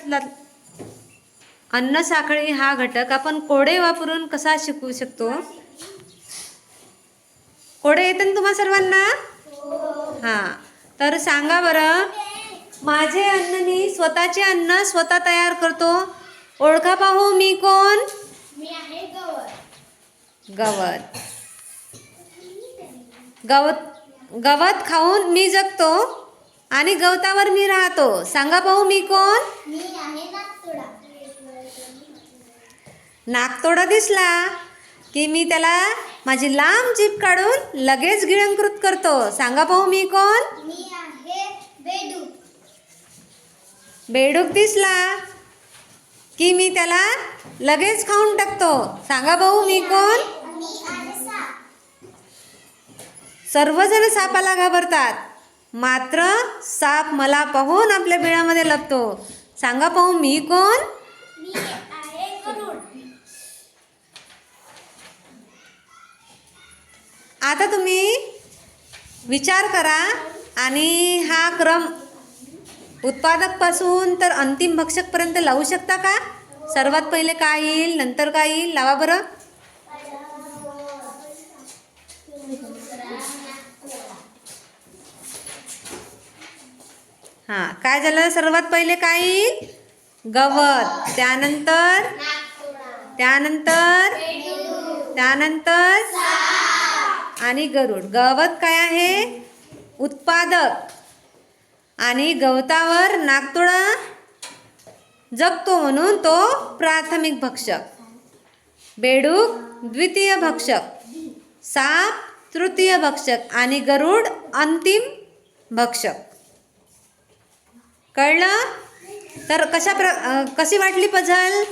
अभ्यासातला अन्न साखळी हा घटक आपण कोडे वापरून कसा शिकवू शकतो? कोडे येते ना तुम्हा सर्वांना? हां. तर सांगा बरं माझे अन्न मी स्वतःचे अन्न स्वतः तयार करतो. ओळखा पाहू मी कोण? गवत. गवत गवत खाऊन मी जगतो. आणि गवतावर मी राहतो. सांगा पाहू मी कोण? नागतोडा. दिसला की मी त्याला माझी लांब जीप काढून लगेच गिळंकृत करतो. सांगा पाहू मी कोण? मी आहे बेडूक. बेडूक दिसला की मी त्याला लगेच खाऊन टाकतो. सांगा भाऊ मी कोण? मी आहे साप. सर्वजण सापाला घाबरतात. मात्र साप मला पाहून आपल्या बिळामध्ये लपतो. सांगा पाहू मी कोण? आता तुम्ही विचार करा आणि हा क्रम उत्पादकपासून तर अंतिम भक्षकपर्यंत लावू शकता का? सर्वात पहिले काय येईल? नंतर काय येईल? लावा बरं. हां काय झालं? सर्वात पहिले काय गवत. त्यानंतर? त्यानंतर? त्यानंतर? आणि गरुड. गवत काय आहे? उत्पादक. आणि गवतावर नागतोडा जगतो म्हणून तो प्राथमिक भक्षक. बेडूक द्वितीय भक्षक. साप तृतीय भक्षक. आणि गरुड अंतिम भक्षक. कळलं? तर कशा प्र कशी वाटली पझल?